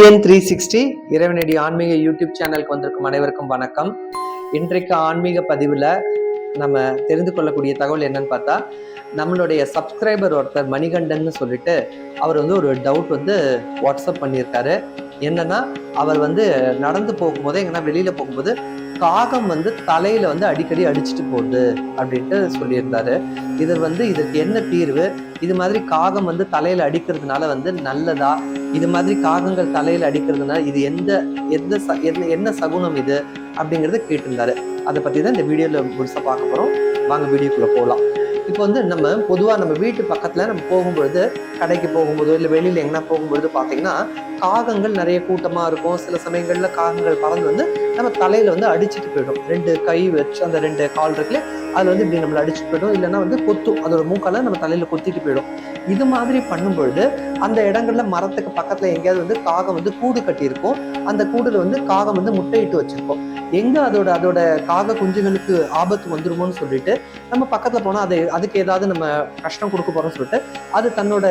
TN three sixty இறைவனடி ஆன்மீக YouTube சேனலுக்கு வந்திருக்கும் அனைவருக்கும் வணக்கம். இன்றைக்கு ஆன்மீக பதிவில் நம்ம தெரிந்து கொள்ளக்கூடிய தகவல் என்னன்னு பார்த்தா நம்மளுடைய சப்ஸ்கிரைபர் ஒருத்தர் மணிகண்டன் சொல்லிட்டு அவர் வந்து ஒரு டவுட் வந்து வாட்ஸ்அப் பண்ணியிருக்காரு. என்னன்னா அவர் வந்து நடந்து போகும்போது எங்கன்னா வெளியில் போகும்போது காகம் வந்து தலையில வந்து அடிக்கடி அடிச்சுட்டு போகுது அப்படின்ட்டு சொல்லியிருந்தாரு. இது வந்து இதற்கு என்ன தீர்வு? இது மாதிரி காகம் வந்து தலையில அடிக்கிறதுனால வந்து நல்லதா இது மாதிரி காகங்கள் தலையில அடிக்கிறதுனால இது எந்த எந்த ச- என்ன என்ன சகுனம் இது அப்படிங்கறத கேட்டிருந்தாரு. அதை பத்தி தான் இந்த வீடியோல முழுசா பார்க்க போறோம். வாங்க வீடியோக்குள்ள போகலாம் இப்போ வந்து நம்ம பொதுவாக நம்ம வீட்டு பக்கத்தில் நம்ம போகும்பொழுது கடைக்கு போகும்போதோ இல்லை வெளியில் எங்கன்னா போகும்பொழுது பார்த்தீங்கன்னா காகங்கள் நிறைய கூட்டமாக இருக்கும். சில சமயங்களில் காகங்கள் பறந்து வந்து நம்ம தலையில் வந்து அடிச்சுட்டு போயிடும். ரெண்டு கை வச்சு அந்த ரெண்டு கால் இருக்குல்ல அதில் வந்து இப்படி நம்மளை அடிச்சுட்டு போயிடும். இல்லைன்னா வந்து கொத்தும். அதோட மூக்கால நம்ம தலையில் கொத்திட்டு போயிடும். இது மாதிரி பண்ணும்பொழுது அந்த இடங்கள்ல மரத்துக்கு பக்கத்துல எங்கேயாவது வந்து காகம் வந்து கூடு கட்டியிருக்கும். அந்த கூடுல வந்து காகம் வந்து முட்டையிட்டு வச்சிருக்கோம். எங்க அதோட அதோட காக குஞ்சுகளுக்கு ஆபத்து வந்துருமோன்னு சொல்லிட்டு நம்ம பக்கத்துல போனா அது அதுக்கு ஏதாவது நம்ம கஷ்டம் கொடுக்க போறோம்னு சொல்லிட்டு அது தன்னோட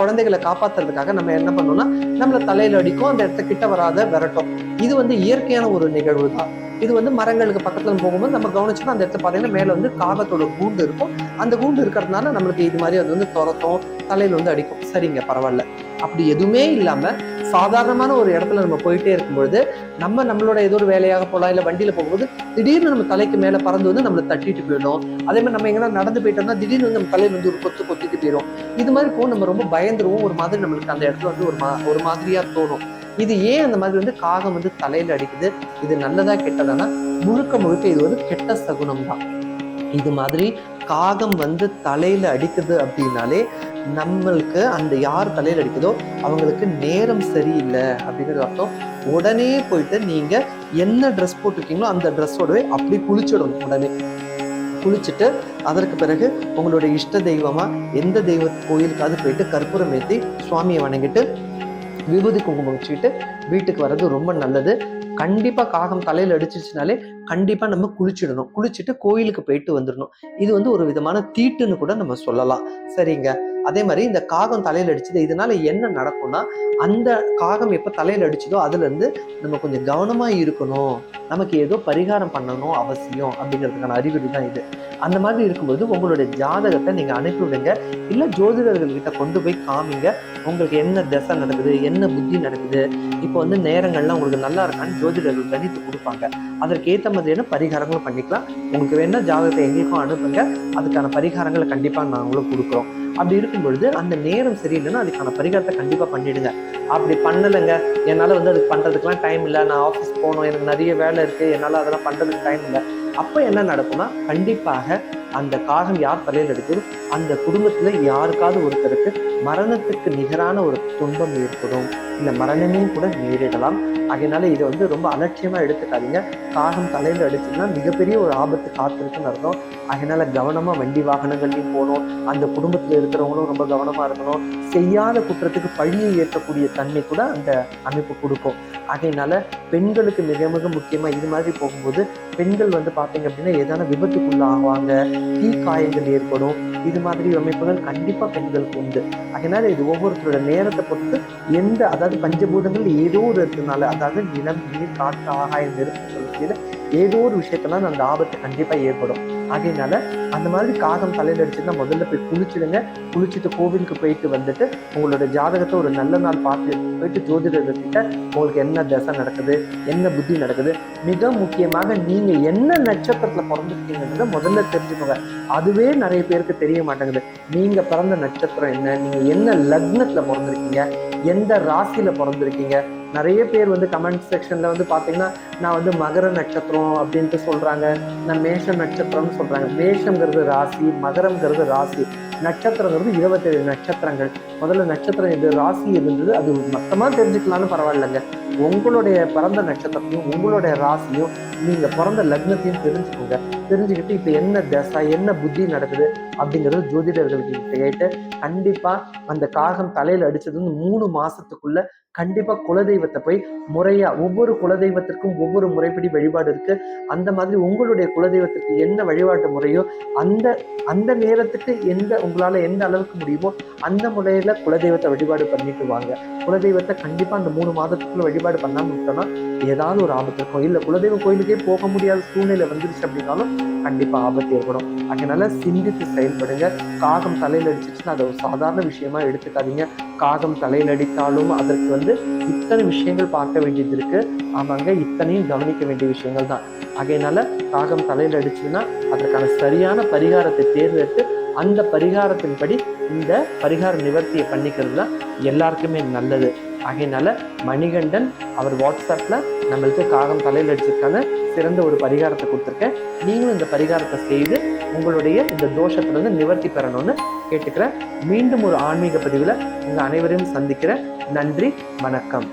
குழந்தைகளை காப்பாத்துறதுக்காக நம்ம என்ன பண்ணோம்னா நம்மள தலையில அடிக்கும் அந்த இடத்த கிட்ட வராத விரட்டும். இது வந்து இயற்கையான ஒரு நிகழ்வு தான் இது வந்து மரங்களுக்கு பக்கத்துல போகும்போது நம்ம கவனிச்சோம்னா அந்த இடத்துல பாத்தீங்கன்னா மேல வந்து காகத்தோட கூண்டு இருக்கும். அந்த கூண்டு இருக்கிறதுனால நம்மளுக்கு இது மாதிரி அது வந்து துரத்தும் தலையில வந்து அடிக்கும். சரிங்க பரவாயில்ல. அப்படி எதுவுமே இல்லாம சாதாரணமான ஒரு இடத்துல நம்ம போயிட்டே இருக்கும்பொழுது நம்ம நம்மளோட ஏதோ ஒரு வேலையாக போகலாம் இல்லை வண்டியில போகும்போது திடீர்னு நம்ம தலைக்கு மேல பறந்து வந்து நம்மளை தட்டிட்டு போயிடும். அதே மாதிரி நம்ம எங்கன்னா நடந்து போயிட்டோம்னா திடீர்னு வந்து நம்ம தலையில வந்து ஒரு கொத்து கொத்திட்டு போயிடும் இது மாதிரி போகும் நம்ம ரொம்ப பயந்துருவோம். ஒரு மாதிரி நம்மளுக்கு அந்த இடத்துல வந்து ஒரு மா ஒரு மாதிரியா தோணும். இது ஏன் அந்த மாதிரி வந்து காகம் வந்து தலையில அடிக்குது? இது நல்லதா கெட்டதானா? முழுக்க முழுக்க இது ஒரு கெட்ட சகுனம் தான். இது மாதிரி காகம் வந்து தலையில அடிக்குது அப்படின்னாலே நம்மளுக்கு அந்த யார் தலையில அடிக்குதோ அவங்களுக்கு நேரம் சரியில்லை அப்படிங்கிறது அர்த்தம். உடனே போயிட்டு நீங்க என்ன ட்ரெஸ் போட்டிருக்கீங்களோ அந்த ட்ரெஸ்ஸோடவே அப்படி குளிச்சிடணும் உடனே. குளிச்சுட்டு அதற்கு பிறகு உங்களுடைய இஷ்ட தெய்வமா எந்த தெய்வ கோயிலுக்காவது போயிட்டு கற்பூரம் ஏற்றி சுவாமியை வணங்கிட்டு விபூதி குங்குமம் வச்சுக்கிட்டு வீட்டுக்கு வர்றது ரொம்ப நல்லது. கண்டிப்பாக காகம் தலையில் அடிச்சிருச்சுனாலே கண்டிப்பா நம்ம குளிச்சிடணும். குளிச்சுட்டு கோயிலுக்கு போயிட்டு வந்துடணும். இது வந்து ஒரு விதமான தீட்டுன்னு கூட நம்ம சொல்லலாம். சரிங்க. அதே மாதிரி இந்த காகம் தலையில அடிச்சது இதனால என்ன நடக்கும்னா அந்த காகம் எப்ப தலையில அடிச்சதோ அதுல இருந்து நம்ம கொஞ்சம் கவனமா இருக்கணும். நமக்கு ஏதோ பரிகாரம் பண்ணணும் அவசியம் அப்படிங்கிறதுக்கான அறிகுறி தான் இது. அந்த மாதிரி இருக்கும்போது உங்களுடைய ஜாதகத்தை நீங்க அனுப்பி விடுங்க. இல்ல ஜோதிடர்கள் கிட்ட கொண்டு போய் காமிங்க. உங்களுக்கு என்ன திசை நடக்குது என்ன புத்தி நடக்குது. இப்போ வந்து நேரங்கள்லாம் உங்களுக்கு நல்லா இருக்கான்னு ஜோதிடர்கள் கணித்து கொடுப்பாங்க. அதற்கு ஏற்ற மாதிரியான பரிகாரங்களும் பண்ணிக்கலாம். உங்களுக்கு வேணால் ஜாதகத்தை எங்களுக்கும் அனுப்புங்க. அதுக்கான பரிகாரங்களை கண்டிப்பாக நாங்களும் கொடுக்குறோம். அப்படி இருக்கும் பொழுது அந்த நேரம் சரியில்லைன்னா அதுக்கான பரிகாரத்தை கண்டிப்பாக பண்ணிடுங்க. அப்படி பண்ணலைங்க. என்னால் வந்து அதுக்கு பண்ணுறதுக்குலாம் டைம் இல்லை. நான் ஆஃபீஸ் போகணும். எனக்கு நிறைய வேலை இருக்குது என்னால் அதெல்லாம் பண்ணுறதுக்கு டைம் இல்லை. அப்போ என்ன நடக்கும்னா கண்டிப்பாக அந்த காகம் யார் தலையில் எடுக்குது அந்த குடும்பத்தில் யாருக்காவது ஒருத்தருக்கு மரணத்துக்கு நிகரான ஒரு துன்பம் ஏற்படும். இந்த மரணமே கூட நேரிடலாம். அதனால இதை வந்து ரொம்ப அலட்சியமாக எடுத்துக்காதீங்க. காகம் தலையில் அடிச்சுன்னா மிகப்பெரிய ஒரு ஆபத்து காத்திருக்குன்னு அர்த்தம். அதனால கவனமாக வண்டி வாகனங்கள்லையும் போகணும். அந்த குடும்பத்தில் இருக்கிறவங்களும் ரொம்ப கவனமாக இருக்கணும். செய்யாத குற்றத்துக்கு பழியை ஏற்கக்கூடிய தன்மை கூட அந்த அமைப்பு கொடுக்கும். அதனால பெண்களுக்கு மிக மிக முக்கியமாக இது மாதிரி போகும்போது பெண்கள் வந்து பார்த்தீங்க அப்படின்னா ஏதான விபத்துக்குள்ளாகுவாங்க. தீ காயங்கள் ஏற்படும். இது மாதிரி அமைப்புகள் கண்டிப்பா பெண்களுக்கு உண்டு. அதனால இது ஒவ்வொருத்தரோட நேரத்தை பொறுத்து எந்த அதாவது பஞ்சபூதங்கள் ஏதோ ஒரு இருக்கிறதுனால அதாவது நிலம் நீர் காற்று ஆகாயம் நெருப்பு சொல்லக்கூடிய ஏதோ ஒரு விஷயத்தெல்லாம் அந்த ஆபத்து கண்டிப்பாக ஏற்படும். அதனால அந்த மாதிரி காகம் தலையில் அடிச்சுன்னா முதல்ல போய் குளிச்சிடுங்க. குளிச்சுட்டு கோவிலுக்கு போயிட்டு வந்துட்டு உங்களோட ஜாதகத்தை ஒரு நல்ல நாள் பார்த்து போயிட்டு ஜோதிடர்கிட்ட உங்களுக்கு என்ன தசை நடக்குது என்ன புத்தி நடக்குது மிக முக்கியமாக நீங்க என்ன நட்சத்திரத்தில் பிறந்திருக்கீங்கன்றத முதல்ல தெரிஞ்சுக்கோங்க. அதுவே நிறைய பேருக்கு தெரிய மாட்டேங்குது. நீங்க பிறந்த நட்சத்திரம் என்ன? நீங்க என்ன லக்னத்தில் பிறந்திருக்கீங்க? எந்த ராசியில பிறந்திருக்கீங்க? நிறைய பேர் வந்து கமெண்ட் செக்ஷனில் வந்து பார்த்தீங்கன்னா நான் வந்து மகர நட்சத்திரம் அப்படின்ட்டு சொல்கிறாங்க நான் மேஷ நட்சத்திரம்னு சொல்கிறாங்க மேஷங்கிறது ராசி மகரங்கிறது ராசி. நட்சத்திரங்கிறது இருபத்தேழு நட்சத்திரங்கள். முதல்ல நட்சத்திரம் எது ராசி இருந்தது அது மொத்தமாக தெரிஞ்சுக்கலாம்னு பரவாயில்லைங்க. உங்களுடைய பிறந்த நட்சத்திரத்தையும் உங்களுடைய ராசியும் நீங்கள் பிறந்த லக்னத்தையும் தெரிஞ்சுக்கோங்க. தெரிஞ்சுக்கிட்டு இப்போ என்ன தசை என்ன புத்தி நடக்குது அப்படிங்கறது ஜோதிடர்களுக்கு கேட்டு கண்டிப்பாக அந்த காகம் தலையில் அடிச்சது வந்து மூணு மாதத்துக்குள்ள கண்டிப்பாக குலதெய்வத்தை போய் முறையாக ஒவ்வொரு குலதெய்வத்திற்கும் ஒவ்வொரு முறைப்படி வழிபாடு இருக்குது அந்த மாதிரி உங்களுடைய குலதெய்வத்திற்கு என்ன வழிபாட்டு முறையோ அந்த அந்த நேரத்துக்கு எந்த உங்களால் எந்த அளவுக்கு முடியுமோ அந்த முறையில் குலதெய்வத்தை வழிபாடு பண்ணிட்டு வாங்க. குலதெய்வத்தை கண்டிப்பாக அந்த மூணு மாதத்துக்குள்ள வழிபாடு பண்ணாமல் விட்டோம்னா ஏதாவது ஒரு ஆபத்து இருக்கும். இல்லை குலதெய்வ கோயிலுக்கே போக முடியாத சூழ்நிலை வந்துருச்சு அப்படின்னாலும் கண்டிப்பா ஆபத்து ஏற்படும். அதனால சிந்தித்து செயல்படுங்க. காகம் தலையில் அடிச்சிச்சுன்னா அதை ஒரு சாதாரண விஷயமா எடுத்துக்காதீங்க. காகம் தலையில் அடித்தாலும் அதற்கு வந்து இத்தனை விஷயங்கள் பார்க்க வேண்டியது இருக்கு. ஆமாங்க இத்தனையும் கவனிக்க வேண்டிய விஷயங்கள் தான். அதனால காகம் தலையில் அடிச்சதுன்னா அதற்கான சரியான பரிகாரத்தை தேர்ந்தெடுத்து அந்த பரிகாரத்தின்படி இந்த பரிகார நிவர்த்தியை பண்ணிக்கிறது தான் எல்லாருக்குமே நல்லது. ஆகையினால மணிகண்டன் அவர் வாட்ஸ்அப்பில் நம்மளுக்கு காகம் தலையில் அடிச்சதுக்கான சிறந்த ஒரு பரிகாரத்தை கொடுத்துருக்கேன். நீங்களும் இந்த பரிகாரத்தை செய்து உங்களுடைய இந்த தோஷத்திலிருந்து நிவர்த்தி பெறணும்னு கேட்டுக்கிறேன். மீண்டும் ஒரு ஆன்மீக பதிவில் உங்கள் அனைவரையும் சந்திக்கிறேன். நன்றி வணக்கம்.